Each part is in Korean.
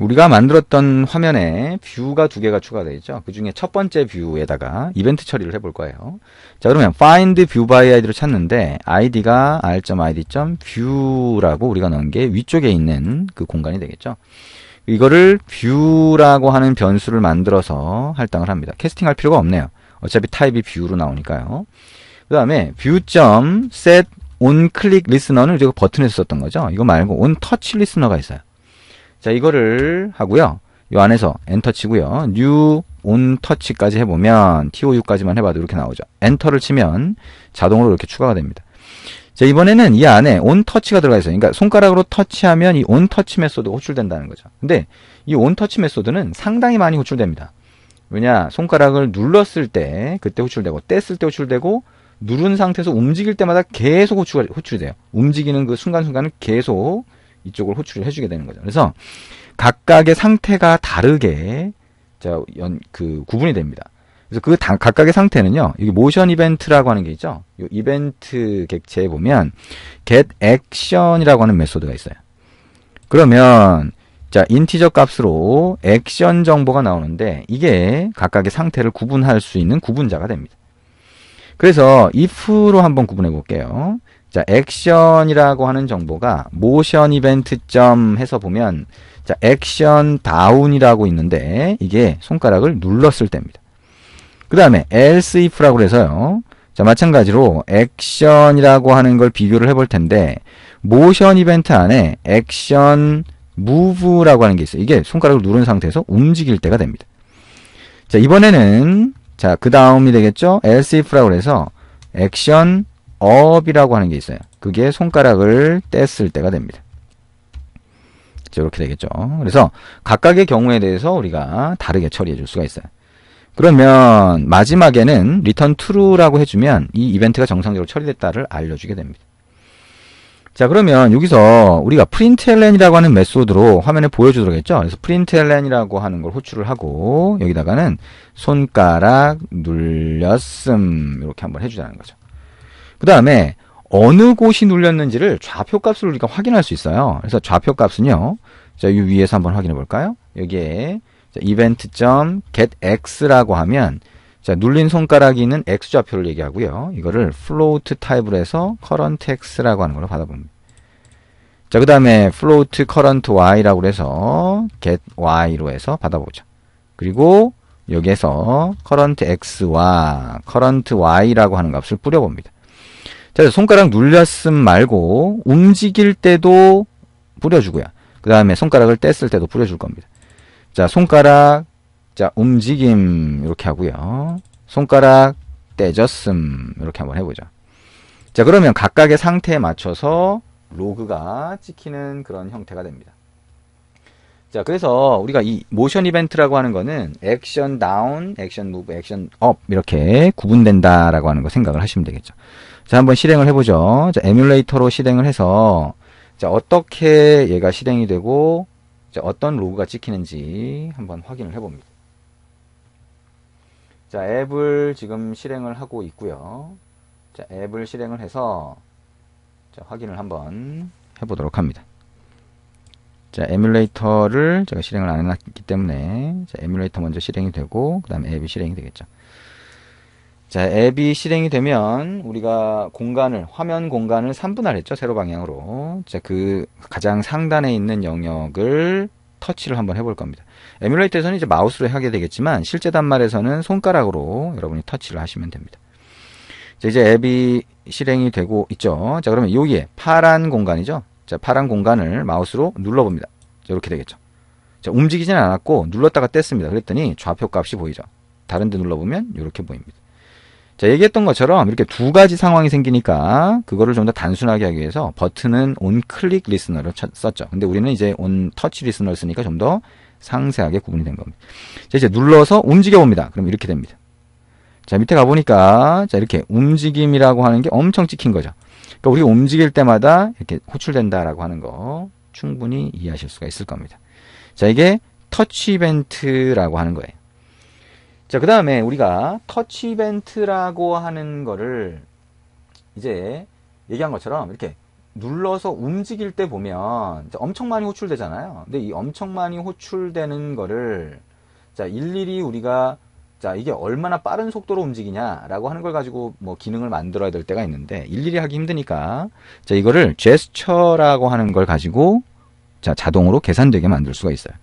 우리가 만들었던 화면에 뷰가 두 개가 추가되어 있죠. 그 중에 첫 번째 뷰에다가 이벤트 처리를 해볼 거예요. 자, 그러면 find view by id를 찾는데 id가 r.id.view라고 우리가 넣은 게 위쪽에 있는 그 공간이 되겠죠. 이거를 view라고 하는 변수를 만들어서 할당을 합니다. 캐스팅할 필요가 없네요. 어차피 타입이 view로 나오니까요. 그 다음에 view.set on click listener는 우리가 버튼에서 썼던 거죠. 이거 말고 on touch listener가 있어요. 자, 이거를 하고요. 이 안에서 엔터 치고요. new on touch까지 해보면 TOU까지만 해봐도 이렇게 나오죠. 엔터를 치면 자동으로 이렇게 추가가 됩니다. 자, 이번에는 이 안에 on touch가 들어가 있어요. 그러니까 손가락으로 터치하면 이 on touch 메소드가 호출된다는 거죠. 근데 이 on touch 메소드는 상당히 많이 호출됩니다. 왜냐? 손가락을 눌렀을 때 그때 호출되고 뗐을 때 호출되고 누른 상태에서 움직일 때마다 계속 호출, 호출이 돼요. 움직이는 그 순간순간을 계속 이쪽을 호출을 해주게 되는 거죠. 그래서 각각의 상태가 다르게 자, 연, 그 구분이 됩니다. 그래서 그 다, 각각의 상태는요. 여기 모션 이벤트라고 하는 게 있죠. 이 이벤트 객체에 보면 get action이라고 하는 메소드가 있어요. 그러면 자, 인티저 값으로 액션 정보가 나오는데 이게 각각의 상태를 구분할 수 있는 구분자가 됩니다. 그래서 if로 한번 구분해 볼게요. 자, 액션이라고 하는 정보가 모션 이벤트 점 해서 보면 자, 액션 다운이라고 있는데 이게 손가락을 눌렀을 때입니다. 그 다음에 else if라고 해서요. 자, 마찬가지로 액션이라고 하는 걸 비교를 해볼 텐데 모션 이벤트 안에 액션 move라고 하는 게 있어요. 이게 손가락을 누른 상태에서 움직일 때가 됩니다. 자, 이번에는 자, 그 다음이 되겠죠? else if라고 해서 액션 up이라고 하는 게 있어요. 그게 손가락을 뗐을 때가 됩니다. 이렇게 되겠죠. 그래서 각각의 경우에 대해서 우리가 다르게 처리해 줄 수가 있어요. 그러면 마지막에는 return true라고 해주면 이 이벤트가 정상적으로 처리됐다를 알려주게 됩니다. 자 그러면 여기서 우리가 println이라고 하는 메소드로 화면에 보여주도록 했죠. 그래서 println이라고 하는 걸 호출을 하고 여기다가는 손가락 눌렸음 이렇게 한번 해주자는 거죠. 그 다음에 어느 곳이 눌렸는지를 좌표값을 우리가 확인할 수 있어요. 그래서 좌표값은요. 자, 이 위에서 한번 확인해 볼까요? 여기에 event.getx라고 하면 자, 눌린 손가락이 있는 x 좌표를 얘기하고요. 이거를 float 타입으로 해서 current x라고 하는 걸로 받아봅니다. 자, 그 다음에 float current y라고 해서 get y로 해서 받아보죠. 그리고 여기에서 current x와 current y라고 하는 값을 뿌려봅니다. 자, 손가락 눌렸음 말고 움직일 때도 뿌려주고요. 그 다음에 손가락을 뗐을 때도 뿌려줄 겁니다. 자, 손가락, 자, 움직임, 이렇게 하고요. 손가락 떼졌음, 이렇게 한번 해보죠. 자, 그러면 각각의 상태에 맞춰서 로그가 찍히는 그런 형태가 됩니다. 자, 그래서 우리가 이 모션 이벤트라고 하는 거는 액션 다운, 액션 무브, 액션 업 이렇게 구분된다라고 하는 거 생각을 하시면 되겠죠. 자, 한번 실행을 해보죠. 자, 에뮬레이터로 실행을 해서 자, 어떻게 얘가 실행이 되고 자, 어떤 로그가 찍히는지 한번 확인을 해봅니다. 자, 앱을 지금 실행을 하고 있고요. 자, 앱을 실행을 해서 자, 확인을 한번 해보도록 합니다. 자, 에뮬레이터를 제가 실행을 안 해놨기 때문에 자, 에뮬레이터 먼저 실행이 되고 그 다음에 앱이 실행이 되겠죠. 자, 앱이 실행이 되면 우리가 공간을 화면 공간을 3분할했죠. 세로 방향으로. 자, 그 가장 상단에 있는 영역을 터치를 한번 해볼 겁니다. 에뮬레이터에서는 이제 마우스로 하게 되겠지만 실제 단말에서는 손가락으로 여러분이 터치를 하시면 됩니다. 자, 이제 앱이 실행이 되고 있죠. 자, 그러면 여기에 파란 공간이죠. 자, 파란 공간을 마우스로 눌러봅니다. 자, 이렇게 되겠죠. 자, 움직이지는 않았고 눌렀다가 뗐습니다. 그랬더니 좌표 값이 보이죠. 다른 데 눌러보면 이렇게 보입니다. 자, 얘기했던 것처럼 이렇게 두 가지 상황이 생기니까 그거를 좀 더 단순하게 하기 위해서 버튼은 온 클릭 리스너를 썼죠. 근데 우리는 이제 온 터치 리스너를 쓰니까 좀 더 상세하게 구분이 된 겁니다. 자, 이제 눌러서 움직여 봅니다. 그럼 이렇게 됩니다. 자, 밑에 가 보니까 자, 이렇게 움직임이라고 하는 게 엄청 찍힌 거죠. 그러니까 우리가 움직일 때마다 이렇게 호출된다라고 하는 거 충분히 이해하실 수가 있을 겁니다. 자, 이게 터치 이벤트라고 하는 거예요. 자, 그 다음에 우리가 터치 이벤트라고 하는 거를 이제 얘기한 것처럼 이렇게 눌러서 움직일 때 보면 엄청 많이 호출되잖아요. 근데 이 엄청 많이 호출되는 거를 자 일일이 우리가 자 이게 얼마나 빠른 속도로 움직이냐라고 하는 걸 가지고 뭐 기능을 만들어야 될 때가 있는데 일일이 하기 힘드니까 자 이거를 제스처라고 하는 걸 가지고 자 자동으로 계산되게 만들 수가 있어요.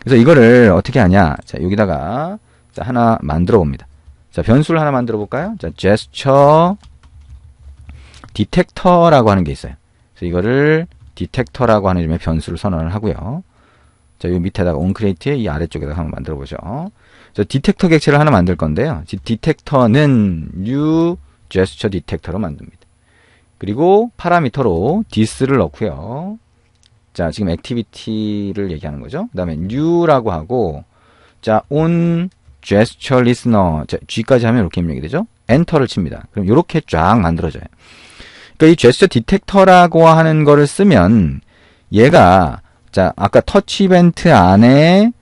그래서 이거를 어떻게 하냐? 자 여기다가 자 하나 만들어 봅니다. 자 변수를 하나 만들어 볼까요? 자 제스처 디텍터라고 하는 게 있어요. 그래서 이거를 디텍터라고 하는 이름의 변수를 선언을 하고요. 자, 이 밑에다가 온크리에이트의 이 아래쪽에다가 한번 만들어 보죠. 저 디텍터 객체를 하나 만들 건데요. 디텍터는 new gesture detector로 만듭니다. 그리고 파라미터로 this를 넣고요. 자, 지금 액티비티를 얘기하는 거죠. 그 다음에 new라고 하고 자, on listener 자, G까지 하면 이렇게 입력이 되죠. 엔터를 칩니다. 그럼 이렇게 쫙 만들어져요. 그러니까 이 제스처 디텍터라고 하는 거를 쓰면 얘가 자 아까 터치 이벤트 안에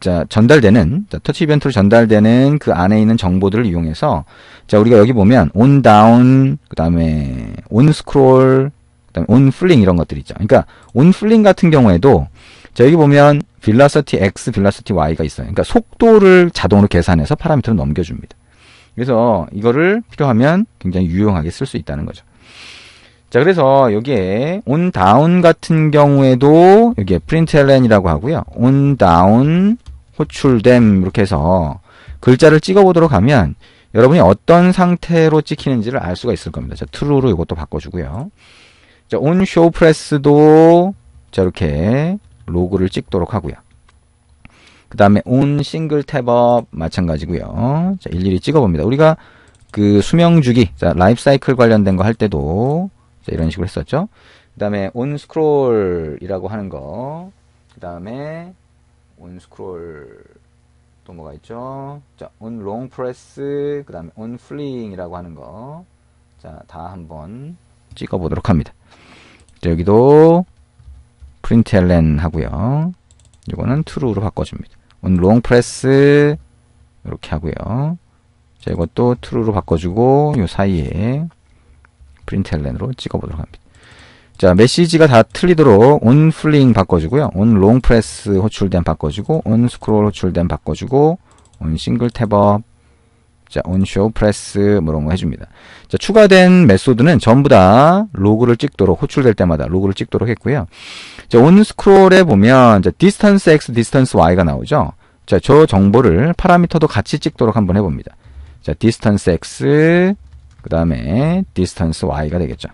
자 전달되는 자, 터치 이벤트로 전달되는 그 안에 있는 정보들을 이용해서 자 우리가 여기 보면 온 다운 그다음에 온 스크롤 그다음에 온 플링 이런 것들 있죠. 그러니까 온 플링 같은 경우에도 자 여기 보면 빌라서티 x, 빌라서티 y가 있어요. 그러니까 속도를 자동으로 계산해서 파라미터로 넘겨줍니다. 그래서 이거를 필요하면 굉장히 유용하게 쓸 수 있다는 거죠. 자, 그래서 여기에 on down 같은 경우에도 여기에 println이라고 하고요. on down 호출됨 이렇게 해서 글자를 찍어 보도록 하면 여러분이 어떤 상태로 찍히는지를 알 수가 있을 겁니다. 자, true로 이것도 바꿔주고요. 자, on show press도 자, 이렇게 로그를 찍도록 하고요. 그 다음에 single tab up 마찬가지고요. 자, 일일이 찍어봅니다. 우리가 그 수명 주기, 자, 라이프 사이클 관련된 거 할 때도 자, 이런 식으로 했었죠. 그 다음에 온 스크롤이라고 하는 거. 그 다음에 온 스크롤 또 뭐가 있죠? 자, 온 롱 프레스, 그 다음에 온 플링이라고 하는 거. 자, 다 한번 찍어 보도록 합니다. 자, 여기도 println 하고요. 이거는 true로 바꿔줍니다. 온롱 프레스 이렇게 하고요. 자, 이것도 true로 바꿔주고 요 사이에 프린트헬렌으로 찍어보도록 합니다. 자, 메시지가 다 틀리도록 온 플링 바꿔주고요. 온롱 프레스 호출된 바꿔주고, 온 스크롤 호출된 바꿔주고, 온 싱글 탭업, 자, 온쇼 프레스 뭐 이런 거 해줍니다. 자, 추가된 메소드는 전부 다 로그를 찍도록 호출될 때마다 로그를 찍도록 했고요. 자, 온 스크롤에 보면 자, 디스턴스 x, 디스턴스 y가 나오죠. 자, 저 정보를 파라미터도 같이 찍도록 한번 해봅니다. 자, 디스턴스 x, 그 다음에 distance y가 되겠죠.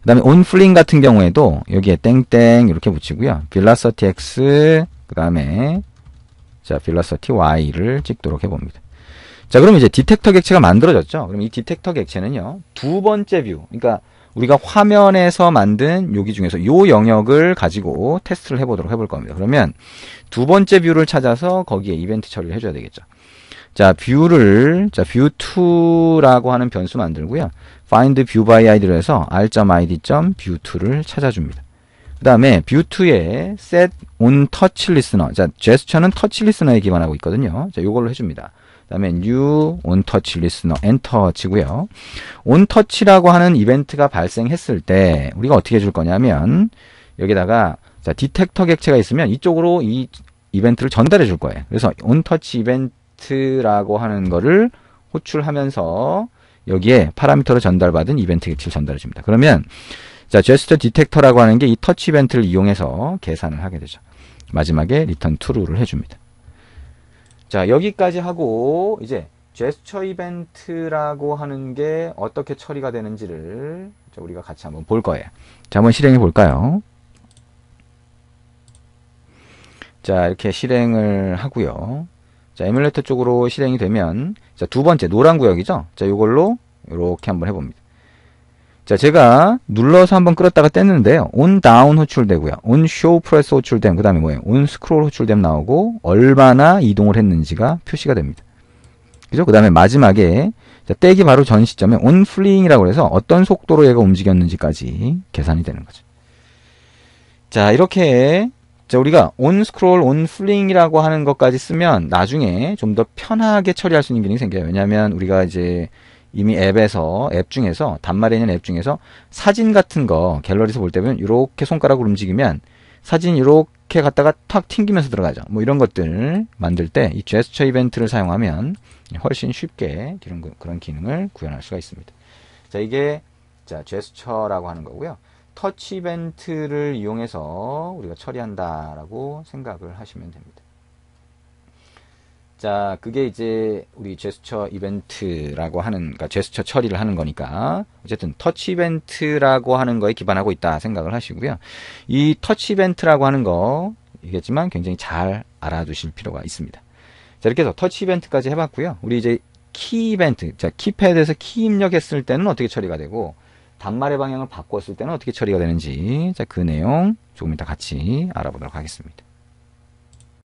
그 다음에 onFling 같은 경우에도 여기에 땡땡 이렇게 붙이고요. velocity x 그 다음에 자 velocity y를 찍도록 해봅니다. 자 그럼 이제 디텍터 객체가 만들어졌죠. 그럼 이 디텍터 객체는요 두 번째 뷰, 그러니까 우리가 화면에서 만든 여기 중에서 요 영역을 가지고 테스트를 해보도록 해볼 겁니다. 그러면 두 번째 뷰를 찾아서 거기에 이벤트 처리를 해줘야 되겠죠. 자, 뷰를, 자, view2라고 하는 변수 만들고요. find view by id로 해서 r.id.view2를 찾아줍니다. 그 다음에 view2에 set on touch listener. 자, 제스처는 touch listener에 기반하고 있거든요. 자, 요걸로 해줍니다. 그 다음에 new on touch listener 엔터 치고요. on touch라고 하는 이벤트가 발생했을 때 우리가 어떻게 해줄 거냐면 여기다가 자, 디텍터 객체가 있으면 이쪽으로 이 이벤트를 전달해 줄 거예요. 그래서 on touch 이벤트 이벤트라고 하는 거를 호출하면서 여기에 파라미터로 전달받은 이벤트 객체를 전달해 줍니다. 그러면 자, 제스처 디텍터라고 하는 게 이 터치 이벤트를 이용해서 계산을 하게 되죠. 마지막에 리턴 true를 해줍니다. 자, 여기까지 하고 이제 제스처 이벤트라고 하는 게 어떻게 처리가 되는지를 우리가 같이 한번 볼 거예요. 자, 한번 실행해 볼까요? 자, 이렇게 실행을 하고요. 자, 에뮬레이터 쪽으로 실행이 되면 자, 두 번째 노란 구역이죠. 자, 이걸로 이렇게 한번 해봅니다. 자, 제가 눌러서 한번 끌었다가 뗐는데요. on down 호출되고요. on show press 호출됨. 그 다음에 뭐예요? on scroll 호출됨 나오고 얼마나 이동을 했는지가 표시가 됩니다. 그죠? 그 다음에 마지막에 자, 떼기 바로 전 시점에 on fling이라고 해서 어떤 속도로 얘가 움직였는지까지 계산이 되는 거죠. 자, 이렇게 자, 우리가 on scroll, on fling이라고 하는 것까지 쓰면 나중에 좀 더 편하게 처리할 수 있는 기능이 생겨요. 왜냐하면 우리가 이제 이미 앱에서 앱 중에서 단말에 있는 앱 중에서 사진 같은 거 갤러리에서 볼 때면 이렇게 손가락으로 움직이면 사진 이렇게 갖다가 탁 튕기면서 들어가죠. 뭐 이런 것들 만들 때 이 제스처 이벤트를 사용하면 훨씬 쉽게 이런 거- 그런 기능을 구현할 수가 있습니다. 자 이게 자 제스처라고 하는 거고요. 터치 이벤트를 이용해서 우리가 처리한다라고 생각을 하시면 됩니다. 자, 그게 이제 우리 제스처 이벤트라고 하는, 그러니까 제스처 처리를 하는 거니까, 어쨌든 터치 이벤트라고 하는 거에 기반하고 있다 생각을 하시고요. 이 터치 이벤트라고 하는 거, 이겠지만 굉장히 잘 알아두실 필요가 있습니다. 자, 이렇게 해서 터치 이벤트까지 해봤고요. 우리 이제 키 이벤트, 자, 키패드에서 키 입력했을 때는 어떻게 처리가 되고, 단말의 방향을 바꿨을 때는 어떻게 처리가 되는지, 자, 그 내용 조금 이따 같이 알아보도록 하겠습니다.